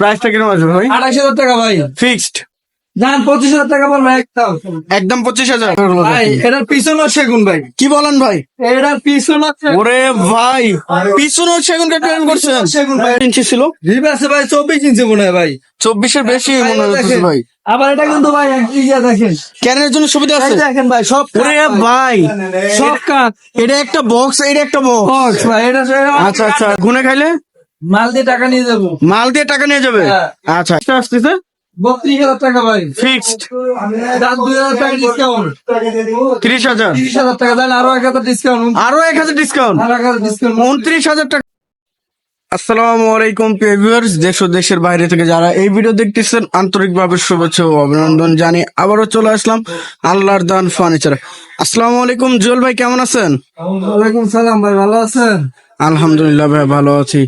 প্রাইসটা কীরকম আসবে ভাই? আঠাশ হাজার টাকা ভাই। ফিক্সড যান পঁচিশ হাজার টাকা পড়বে একদম। একদম পঁচিশ হাজার। ভাই এটার পিছনেও সেগুন ভাই। কি বলেন ভাই? এটার পিছনে ওরে ভাই পিছনেও সেগুন প্ল্যান করছেন? সেগুন ভাই। ইঞ্চি ছিল? রিভার্সে ভাই চব্বিশ ইঞ্চি মনে হয় ভাই। চব্বিশের বেশি মনে হচ্ছে ভাই। আবার এটা কিন্তু ভাই ইয়া দেখেন। ক্যানের জন্য সুবিধা আছে? দেখেন ভাই সব ওরে ভাই সব কাঠ এটা একটা বক্স এটা একটা বক্স বক্স ভাই এটা আচ্ছা আচ্ছা গুনে খাইলে? মাল দিয়ে টাকা নিয়ে যাব। মাল দিয়ে টাকা নিয়ে যাবে? হ্যাঁ। আচ্ছা আসতেছে বত্রিশ হাজার? টাকা ভাই। ফিক্সড দাম দুই হাজার টাকা ডিসকাউন্ট তিরিশ হাজার। তিরিশ হাজার টাকা দেন আরও এক হাজার ডিসকাউন্ট আরও এক হাজার ডিসকাউন্ট আরও এক হাজার ডিসকাউন্ট উনত্রিশ হাজার টাকা। আসসালামু আলাইকুম ভিউয়ার্স দেশ ও দেশের বাইরে থেকে যারা এই ভিডিও দেখতেছেন আন্তরিকভাবে শুভেচ্ছা ও অভিনন্দন জানি আবারও চলে আসলাম আল্লাহর দান ফার্নিচার আসসালামু আলাইকুম জুয়েল ভাই কেমন আছেন? ওয়ালাইকুম সালাম ভাই ভালো আছেন? আলহামদুলিল্লাহ ভাই ভালো আছি।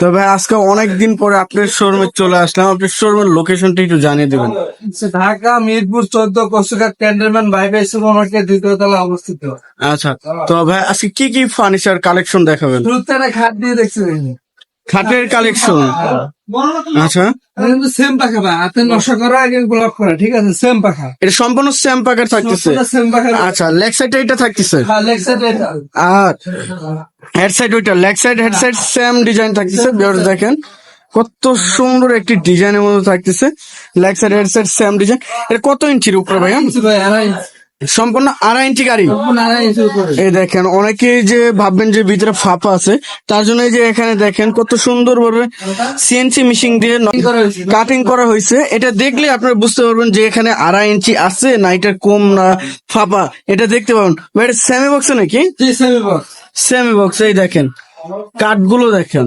তো ভাই আজকে অনেকদিন পরে আপনার শোরুমে চলে আসলাম। আপনার শোরুমের লোকেশনটা একটু জানিয়ে দেবেন। ঢাকা মিরপুর চোদ্দ কসুকা ক্যান্ডেলম্যান ভাই ভাই সুপার মার্কেট দ্বিতীয় তলা অবস্থিত। আচ্ছা তো ভাই আজকে কি কি ফার্নিচার কালেকশন দেখাবেন? খাট দিয়ে দেখছিলেন খাটের কালেকশন আচ্ছা। সেম পাখা ভাই হাতে নশা করা আগে ব্লক করা ঠিক আছে? সেম পাখা। এটা সম্পূর্ণ স্যাম পাকার থাকতেছে। সেম আচ্ছা লেগ সাইডে এটা থাকতেছে? হ্যাঁ লেগ সাইড এটা। আর হেড সাইড ওইটা leg side head side same design থাকতেছে। দেখেন কত সুন্দর একটি ডিজাইনের মধ্যে থাকতেছে। Leg side head side same design এটা কত ইঞ্চির উপরে ভাইয়া ভাই আড়াই ইঞ্চি। সম্পূর্ণ আড়াই ইঞ্চি গাড়ি। এই দেখেন অনেকেই যে ভাববেন যে ভিতরে ফাঁপা আছে তার জন্য যে এখানে দেখেন কত সুন্দর ভাবে সিএনসি মেশিন দিয়ে কাটিং করা হয়েছে। এটা দেখলে আপনারা বুঝতে পারবেন যে এখানে আড়াই ইঞ্চি আছে না এটা কম না ফাঁপা। এটা দেখতে পাবেন। এটা সেমি বক্স নাকি? সেমি বক্স সেমি বক্স এই দেখেন। কাঠগুলো দেখেন।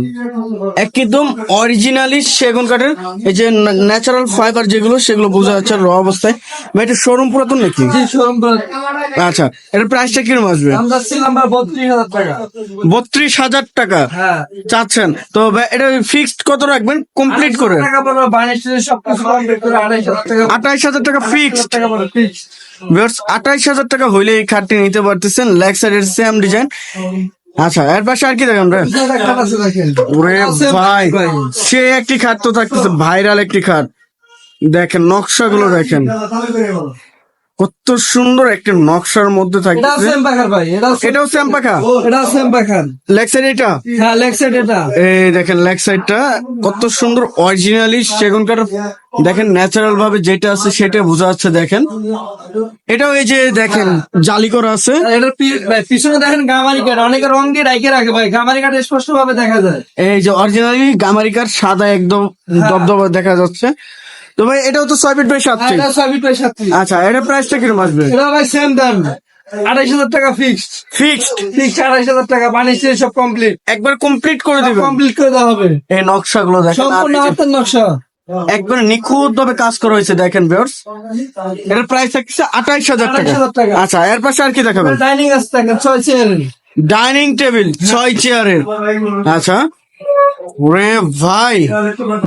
একদম অরিজিনালি সেগুন কাঠের এই যে ন্যাচারাল ফাইবার যেগুলো সেগুলো বোঝা যাচ্ছে র অবস্থায়। ভাই এটা শোরুম পুরাতন নাকি? জি শোরুম আচ্ছা এটার প্রাইসটা কীরকম আসবে? বত্রিশ হাজার টাকা। হ্যাঁ। চাচ্ছেন? তো এটা ফিক্সড কত রাখবেন? কমপ্লিট করে আঠাইশ হাজার টাকা ফিক্সড আঠাইশ হাজার টাকা হইলে এই খাটটি নিতে পারতেছেন। লেগ সাইডের সেম ডিজাইন আচ্ছা এর পাশে আর কি দেখেন ওরে ভাই। সে একটি খাট তো থাকতেছে, ভাইরাল একটি খাট দেখেন, নকশাগুলো দেখেন কত সুন্দর একটি নকশার মধ্যে এটা সেম পাখার ভাই এটা এটাও সেম পাখা? এটা সেম পাখার। লেগ সাইড এটা? হ্যাঁ লেগ সাইড এটা। এই দেখেন লেগ সাইডটা কত সুন্দর অরিজিনালি সেগুন কাঠ। দেখেন ন্যাচারাল ভাবে যেটা আছে সেটা বোঝা যাচ্ছে দেখেন। এটাও এই যে দেখেন জালি করা আছে। আর এটার পিছনে দেখেন গামারি কাঠ অনেকে রং দিয়ে ডাইকে রাখে ভাই গামারি কাঠ স্পষ্ট ভাবে দেখা যায়। এই যে অরিজিনালি গামারিকার সাদা একদম দবদবা দেখা যাচ্ছে। তো ভাই এটাও তো ছয় ফিট বাই সাত হ্যাঁ, ফিট। ছয় ফিট বাই সাত ফিট। আচ্ছা এটা প্রাইসটা কীরকম আসবে? এটা ভাই সেম দাম। আড়াইশ হাজার টাকা ফিক্সড ফিক্সড ফিক্সড আড়াইশ হাজার টাকা বানিয়েছে সব কমপ্লিট একবার কমপ্লিট করে দিবেন। কমপ্লিট করে দেওয়া হবে। এই নকশাগুলো দেখেন সম্পূর্ণ হাতের নকশা। একবার নিখুঁত ভাবে কাজ করা হয়েছে দেখেন বেয়ার্স এর প্রাইস থাকছে আঠাইশ হাজার টাকা। 28,000 টাকা। আচ্ছা এর পাশে আর কি দেখাবেন? ডাইনিং আছে ছয় চেয়ার ডাইনিং টেবিল ছয় চেয়ারের আচ্ছা। ওরে ভাই।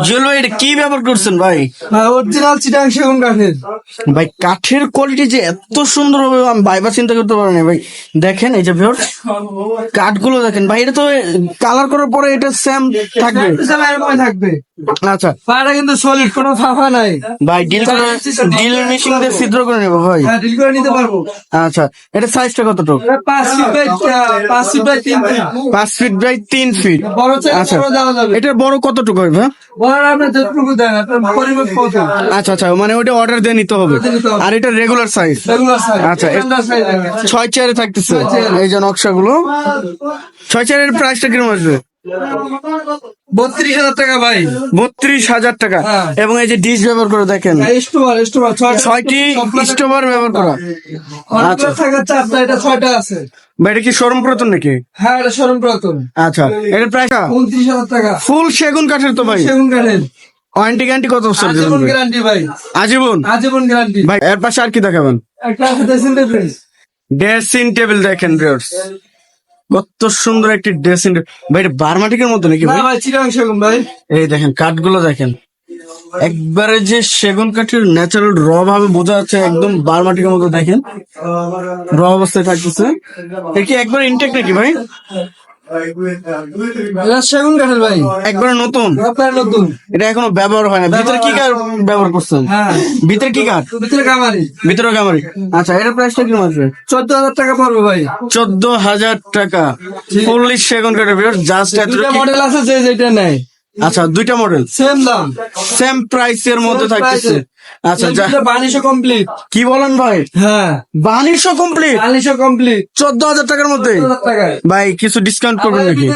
জুয়েল ভাই এটা কি ব্যবহার করছেন ভাই? অরিজিনাল চিটাং সেগুন কাঠের। ভাই কাঠের কোয়ালিটি যে এত সুন্দর হবে আমি বাইবার চিন্তা করতে পারিনি ভাই। দেখেন এই যে ভিউর কাঠগুলো দেখেন। ভাই এটা তো কালার করার পরে এটা সেম থাকবে। সব এরকমই থাকবে। আচ্ছা। পাটা কিন্তু সলিড কোনো ফাফা নাই। ভাই ডিল করে ডিল মেশিন দিয়ে ছিদ্র করে নেব ভাই। হ্যাঁ ডিল করে নিতে পারব। আচ্ছা এটা সাইজটা কতটুকু? এটা পাঁচ ফিট বাই পাঁচ ফিট বাই তিন ফিট পাঁচ ফিট বাই তিন ফিট বড় চাই আচ্ছা। দেওয়া যাবে। এটার বড় কতটুকু হবে ভাই? বড় আপনি যতটুকু দেন আপনার পরিমাণ কত আচ্ছা আচ্ছা মানে ওটা অর্ডার দিয়ে নিতে হবে। আর এটা রেগুলার সাইজ রেগুলার সাইজ আচ্ছা, ছয় চেয়ারে থাকতেছে। এই যে নকশাগুলো। ছয় চেয়ারের প্রাইসটা কীরকম আসবে? বত্রিশ হাজার টাকা ভাই। বত্রিশ হাজার টাকা। হ্যাঁ। এবং এই যে ডিশ ব্যবহার করে দেখেন। ছয়টি স্টোভার ব্যবহার করা। আচ্ছা। এটা ছয়টা আছে। এটা কি শোরুম পুরাতন নাকি? হ্যাঁ এটা শোরুম প্রথম আচ্ছা এটার প্রাইস উনত্রিশ হাজার টাকা। ফুল সেগুন কাঠের তো ভাই। সেগুন কাঠের। ওয়ারেন্টি গ্যারান্টি কত বছর আজীবন গ্যারান্টি ভাই। আজীবন? আজীবন গ্যারান্টি। ভাই এর পাশে আর কি দেখাবেন? একটা আছে ড্রেসিং টেবিল ড্রেসিং টেবিল দেখেন ভিউয়ার্স কত সুন্দর একটি ড্রেসিং ভাই এটা বারমাটিকের মতো নাকি ভাই? ভাই চিরাং সেগুন ভাই। এই দেখেন কাঠগুলো দেখেন। একবারে যে সেগুন কাঠের ন্যাচারাল র ভাবে বোঝা যাচ্ছে একদম বারমাটিকের মতো দেখেন। র অবস্থায় থাকতেছে। এটা কি একবার ইনটেক নাকি ভাই? সেগুন কাঠের ভাই। একবারে নতুন? নতুন। এটা এখনও ব্যবহার হয় না। ভিতরে কি কাঠ ব্যবহার করছেন? হ্যাঁ। ভিতরে কি কাঠ ভিতরে কামারি ভিতরে কামারি আচ্ছা প্রাইসটা কি চোদ্দ হাজার টাকা পড়বে ভাই। চোদ্দ হাজার টাকা ফুললি সেগুন কাঠের জাস্ট এত মডেল আছে যে যেটা নেয়। আচ্ছা দুইটা মডেল সেম দাম। সেম প্রাইস এর মধ্যে থাকতেছে। আচ্ছা যা- বানিশও কমপ্লিট কি বলেন ভাই? হ্যাঁ। বানিশও কমপ্লিট বানিশও কমপ্লিট চোদ্দ হাজার টাকার মধ্যে? ভাই কিছু ডিসকাউন্ট করবেন নাকি?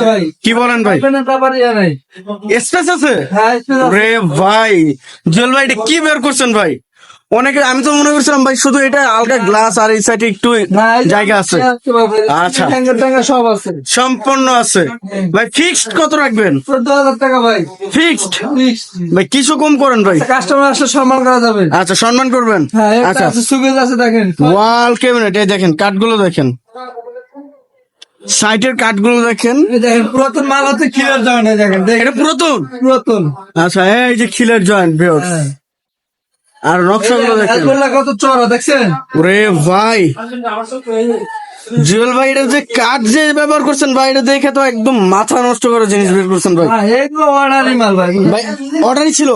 ভাই। কি বলেন ভাই? ব্যাপার ইয়া নাই। স্পেস আছে? হ্যাঁ আছে। রে ভাই জুয়েল ভাই কি বের করছেন ভাই? অনেকে আমি তো মনে করছিলাম ভাই শুধু এটা আলগা গ্লাস আর এই সাইডে একটু জায়গা আছে। আচ্ছা। সব আছে। সম্পূর্ণ আছে। ভাই ফিক্সড কত রাখবেন? চোদ্দ হাজার টাকা ভাই। ফিক্সড ভাই কিছু কম করেন ভাই। কাস্টমার আসলে সম্মান করা যাবে। আচ্ছা সম্মান করবেন? হ্যাঁ আচ্ছা। সুবিধা আছে দেখেন। ওয়াল ক্যাবিনেট এই দেখেন কাঠগুলো দেখেন। সাইটের কাঠগুলো দেখেন। দেখেন পুরাতন মাল হচ্ছে না দেখেন দেখেন এটা পুরাতন? পুরাতন। আচ্ছা এই যে খিলের জয়েন্ট ভিউয়ার্স। হ্যাঁ। আর নকশাগুলো দেখেন। কত চড়া দেখছেন? রে ভাই। জুয়েল ভাই এটা যে কাঠ যে ব্যবহার করছেন ভাই এটা দেখে তো একদম মাথা নষ্ট করে জিনিস বের করছেন ভাই। হ্যাঁ অর্ডারই মাল ভাই। ভাই অর্ডারই ছিল?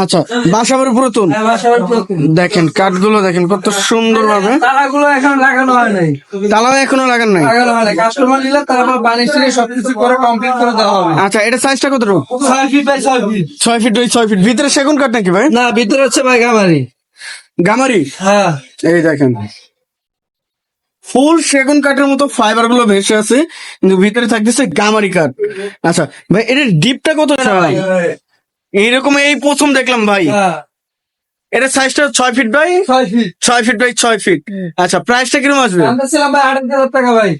আচ্ছা বাসাবাড়ি পুরাতন? হ্যাঁ বাসাবার পুরাতন। দেখেন কাঠগুলো দেখেন কত সুন্দর ভাবে তারাগুলো এখন লাগানো হয় নাই। তালাও এখনও লাগান নাই? লাগানো হয় নাই। কাস্টমার নিলে তারপর বানিশ থেকে সবকিছু করে কমপ্লিট করে দেওয়া হবে। আচ্ছা এটা সাইজটা কত ফিট বাই ছয় ফিট ছয় ফিট ওই ছয় ফিট ভিতরে সেগুন কাঠ নাকি ভাই? না ভিতরে হচ্ছে ভাই গামারি। গামারি? হ্যাঁ। এই দেখেন। ফুল সেগুন কাঠের মতো ফাইবারগুলো ভেসে আছে কিন্তু ভিতরে থাকতেছে গামারি কাঠ। আচ্ছা ভাই এটার ডিপটা কত ভাই? এইরকম এই প্রথম দেখলাম ভাই। হ্যাঁ। এটা সাইজটা ছয় ফিট বাই? ছয় ফিট ছয় ফিট বাই ছয় ফিট আচ্ছা প্রাইসটা কীরকম আসবে? আমরা ছিলাম ভাই আঠাশ হাজার টাকা ভাই।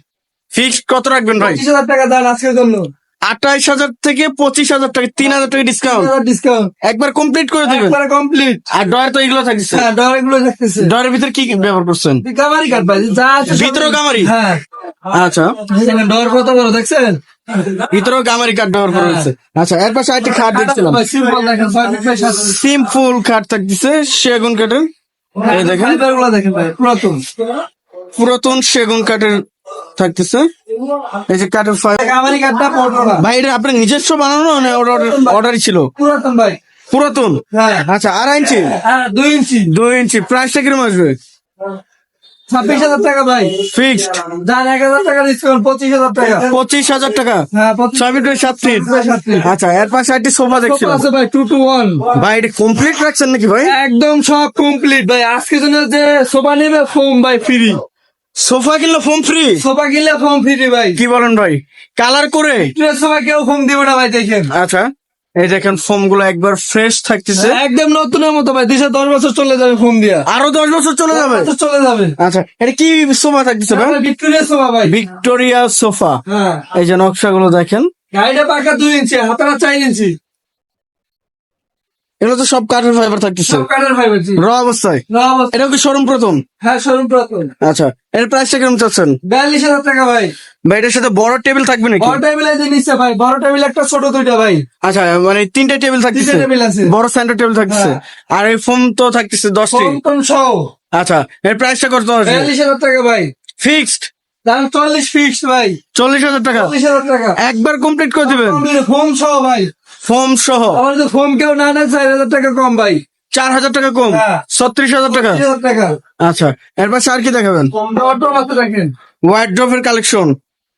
ফিক্সড কত রাখবেন ভাই? পঁচিশ হাজার টাকা দেন আজকের জন্য। আঠাইশ হাজার থেকে পঁচিশ হাজার টাকা তিন হাজার টাকা ডিসকাউন্ট ডিসকাউন্ট একবার কমপ্লিট করে দিবেন। একবারে কমপ্লিট আর ডয়ের তো এগুলো থাকছে হ্যাঁ ডলারগুলো দেখতেছে ডয়ের ভিতরে কি কি ব্যবহার করছেন? গামারি কাট ভাই যা সব- গামারি? হ্যাঁ। আচ্ছা। ডর কত বড় দেখছেন? ভিতরেও গামারি কাঠ ব্যবহার করা হয়েছে। আচ্ছা এর পাশে আরেকটি খাট দেখছিলাম। সিম্পল খাট থাকতেছে সেগুন কাঠের এই দেখেন। দেখেন ভাই পুরাতন। পুরাতন সেগুন কাঠের থাকতেছে। এই যে কাঠের ভাই এটা আপনার নিজস্ব বানানো না অর্ডারই ছিল? পুরাতন ভাই। পুরাতন? হ্যাঁ। আচ্ছা আড়াই ইঞ্চি হ্যাঁ দুই ইঞ্চি। দুই ইঞ্চি। প্রাইসটা কীরকম আসবে? ছাব্বিশ হাজার টাকা ভাই। ফিক্সড এক হাজার টাকা ডিসকাউন্ট পঁচিশ হাজার টাকা। পঁচিশ হাজার টাকা? হ্যাঁ ছয় সাত ফিট। আচ্ছা এর পাশে একটি সোফা দেখছিলাম। আছে ভাই টু টু ওয়ান ভাই এটা কমপ্লিট রাখছেন নাকি ভাই? একদম সব কমপ্লিট ভাই। আজকে জন্য যে সোফা নেবে ফোম ভাই ফ্রি সোফা কিনলে ফোম ফ্রি সোফা কিনলে ফোম ফ্রি ভাই। কি বলেন ভাই? কালার করে? সোফা কেউ ফোম দিবে না ভাই দেখেন। আচ্ছা। এই দেখেন ফোমগুলো একবার ফ্রেশ থাকতেছে। একদম নতুনের মতো ভাই দুশো দশ বছর চলে যাবে ফোম দিয়া। আরও দশ বছর চলে যাবে? চলে যাবে। আচ্ছা এটা কি সোফা থাকতেছে ভাই? ভিক্টোরিয়া সোফা ভাই। Victoria sofa. হ্যাঁ। এই যে নকশা গুলো দেখেন। গাড়িটা পাকা দুই ইঞ্চি হাতারা চার ইঞ্চি। এগুলো তো সব কাঠের ফাইবার থাকতেছে। কাঠের ফাইবার জি। র অবস্থায়? না অবস্থা এটা কি শোরুম প্রথম? হ্যাঁ শোরুম প্রথম। আচ্ছা এর প্রাইসটা কীরকম চাচ্ছেন? বিয়াল্লিশ হাজার টাকা ভাই। ভাই এটার সাথে বড় টেবিল থাকবে নাকি? বড় টেবিল আছে নিচ্ছে ভাই বড় টেবিল একটা ছোট দুইটা ভাই। আচ্ছা মানে তিনটা টেবিল থাকতেছে। টেবিল আছে। বড় সেন্টার টেবিল থাকতেছে। আর এই ফোম তো থাকতেছে দশটি। ফোম সহ। আচ্ছা এর প্রাইসটা কত আসবে বিয়াল্লিশ হাজার টাকা ভাই। ফিক্সড দাম চল্লিশ ফিক্সড ভাই। চল্লিশ হাজার টাকা। চল্লিশ হাজার টাকা। একবার কমপ্লিট করে দিবেন। ফোম সহ ভাই। ফোম সহ। আমার তো ফোম কেউ না চার হাজার টাকা কম ভাই। চার হাজার টাকা কম? হ্যাঁ। ছত্রিশ হাজার টাকা? আচ্ছা এর পাশে আর কি দেখাবেন? কালেকশন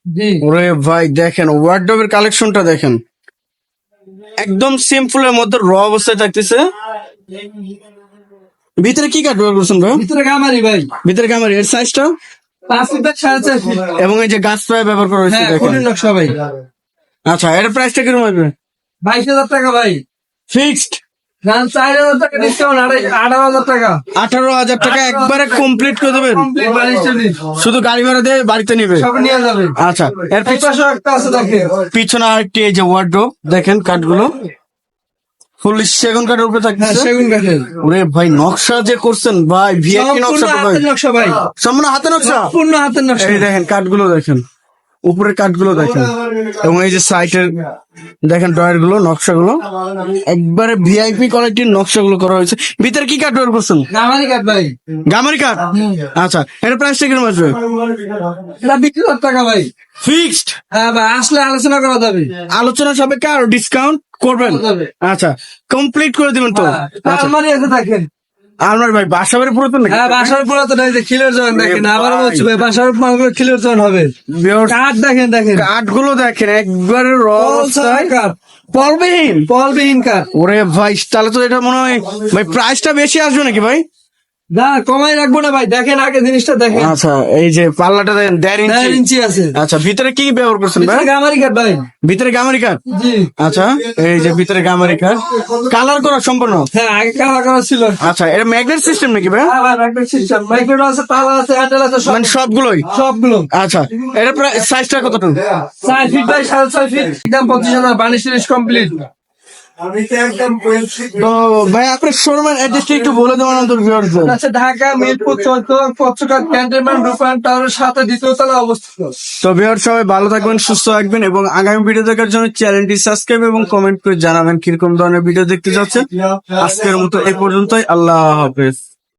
জি। ওরে ভাই দেখেন কালেকশনটা দেখেন। একদম সিম্পলের মধ্যে র অবস্থায় থাকতেছে। ভিতরে কি কাটবে করছেন ভাই? ভিতরে গামারি ভাই। ভিতরে ক্যামেরা এর সাইজটা পাঁচ ফিট সাড়ে চার ফিট এবং এই যে গাছ ব্যবহার করা হয়েছে হ্যাঁ দেখেন। নকশা ভাই। আচ্ছা এর প্রাইসটা কীরকম আসবে? বাইশ হাজার টাকা ভাই। ফিক্সড আঠারো হাজার টাকা। একবারে কমপ্লিট করে দেবেন? শুধু গাড়ি ভাড়া দিয়ে বাড়িতে নিবে? আচ্ছা এর এই একটা আছে পিছনে আরেকটি এই যে ওয়ার্ড্রোব দেখেন কাঠগুলো ফুল সেগুন কাঠের উপরে হ্যাঁ থাকতেছে সেগুন কাঠের। ওরে ভাই নকশা যে করছেন ভাই ভিআইপি নকশা ভাই নকশা ভাই। সম্পূর্ণ হাতে নকশা? সম্পূর্ণ হাতের নকশা। এই দেখেন কাঠগুলো দেখেন। উপরের কাঠগুলো দেখেন। এবং এই যে সাইটের দেখেনগুলো নকশাগুলো। একবারে ভিআইপি কোয়ালিটির নকশাগুলো করা হয়েছে। ভিতরে কি কাঠ ব্যবহার করছেন? গামারি কাঠ ভাই। গামারি কাঠ? আচ্ছা এটা প্রাইসটা কীরকম আসবে? এটা বিক্রি টাকা ভাই? ফিক্সড হ্যাঁ ভাই আসলে আলোচনা করা যাবে। আলোচনা সাপেক্ষে আরও ডিসকাউন্ট করবেন? আচ্ছা কমপ্লিট করে দিবেন তো। হ্যাঁ, আচ্ছা। আলমারি আছে দেখেন। আলমারি ভাই বাসাবাড়ি পুরাতন নাকি? হ্যাঁ বাসার পুরো তো এই যে খিলের জয়েন দেখেন আবার বলছি ভাই বাসার মালগুলো খিলের জয়েন হবে। কাঠ দেখেন দেখেন। কাঠগুলো দেখেন একবারে র অবস্থায়। পলবিহীন পলবিহীন কাঠ। ওরে ভাই তাহলে তো এটা মনে হয় ভাই প্রাইসটা বেশি আসবে নাকি ভাই? না কমাই রাখব না ভাই দেখেন আগে জিনিসটা দেখেন। আচ্ছা এই যে পাল্লাটা দেখেন দেড় দেড় ইঞ্চি। ইঞ্চি আছে। আচ্ছা ভিতরে কি ব্যবহার করছেন ভাই? গামারি কাঠ ভাই। ভিতরে গামারি কাঠ জি। আচ্ছা এই যে ভিতরে গামারি কাঠ কালার করা সম্পূর্ণ? হ্যাঁ আগে কালা করা ছিল। আচ্ছা এটা ম্যাগনেট সিস্টেম নাকি ভাই? হ্যাঁ ভাই ম্যাগনেট সিস্টেম মাইক্রো আছে তালা আছে হ্যান্ডেল আছে সব। মানে সবগুলোই? সবগুলো। আচ্ছা এটা প্রায় সাইজটা কতটুকু? চার ফিট বাই সাড়ে ছয় ফিট একদম পঁচিশ হাজার বানিশ কমপ্লিট তো ভাই আপনার শোরুমের অ্যাড্রেসটা একটু বলে দেবেন আমাদের ভিউয়ারদের আছে ঢাকা মিরপুর চৌদ্দ পত্রকার ক্যান্টনমেন্ট রূপায়ণ টাওয়ারের সাথে দ্বিতীয় তলা অবস্থিত। তো ভিউয়ার সবাই ভালো থাকবেন সুস্থ থাকবেন এবং আগামী ভিডিও দেখার জন্য চ্যানেলটি সাবস্ক্রাইব এবং কমেন্ট করে জানাবেন কীরকম ধরনের ভিডিও দেখতে যাচ্ছেন। আজকের মতো এ পর্যন্তই আল্লাহ হাফেজ।